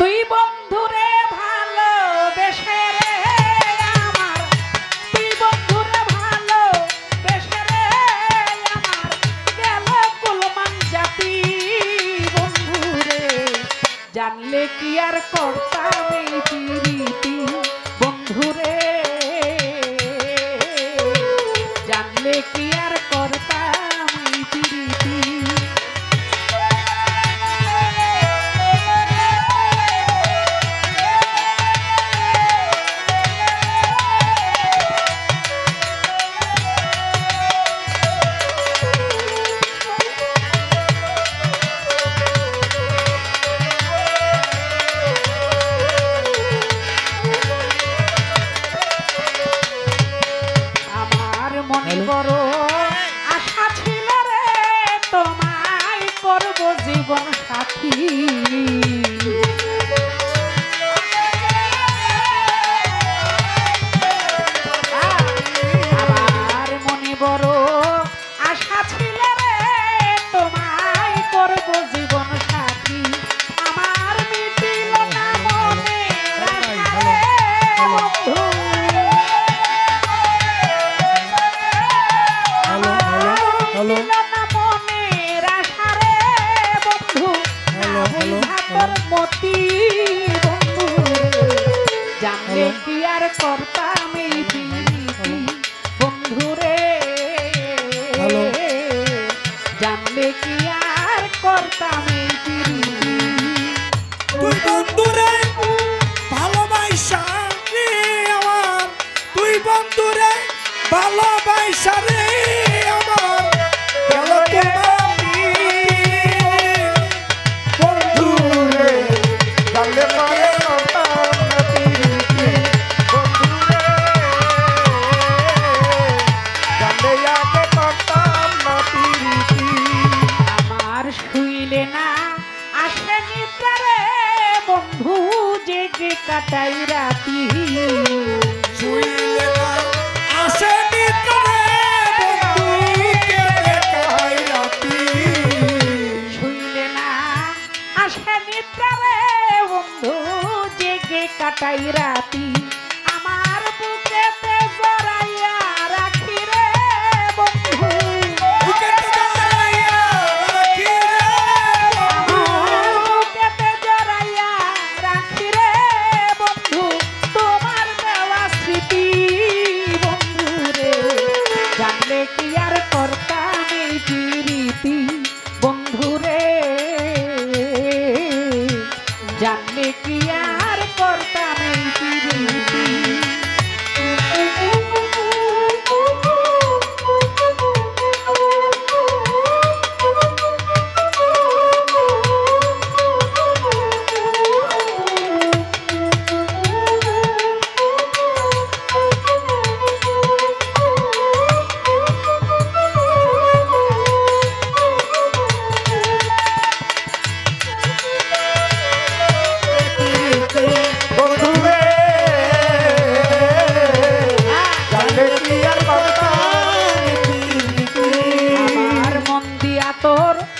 তুই বন্ধুরে ভালোবেসে রে তুই বন্ধুরে ভালোবেসে রে আমার। গেল কুলমান জাতি বন্ধুরে, জানলে কি আর করতাম এই রীতি মনে করো আশা ছিল রে তোমায় করব জীবন সাথী। Oh! আশা করব জীবন সাথী। আমার কি আর করতাম বন্ধুরে জানলে কি আর করতাম তুই বন্ধুরে ভালোবাসা আমার। তুই বন্ধুরে ভালোবাসা রে भूजे के कटाई राती। amor.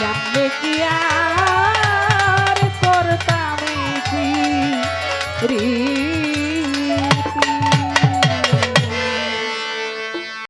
jump.